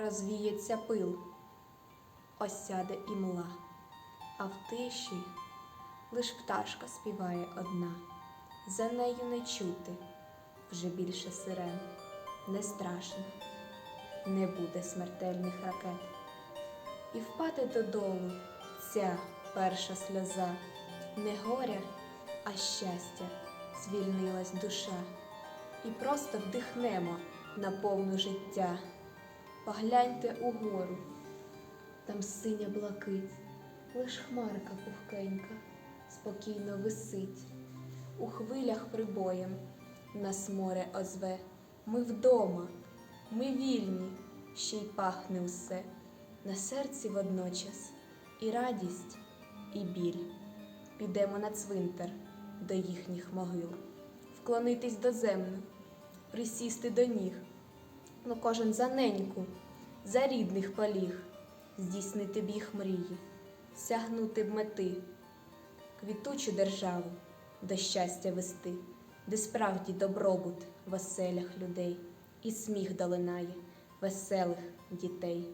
розвіється пил, осяде імла, а в тиші лиш пташка співає одна, за нею не чути вже більше сирен, не страшно, не буде смертельних ракет. І впаде додолу ця перша сльоза, не горя, а щастя, звільнилась душа, і просто вдихнемо на повну життя. Погляньте угору, там синя блакить, лиш хмарка пухкенька, спокійно висить. У хвилях прибоєм нас море озве. Ми вдома, ми вільні, ще й пахне усе. На серці водночас і радість, і біль. Підемо на цвинтар до їхніх могил, вклонитись до землю, присісти до ніг. Ну, кожен за неньку, за рідних поліг, здійснити б їх мрії, сягнути б мети, квітучу державу до щастя вести, де справді добробут в оселях людей, і сміх долинає веселих дітей.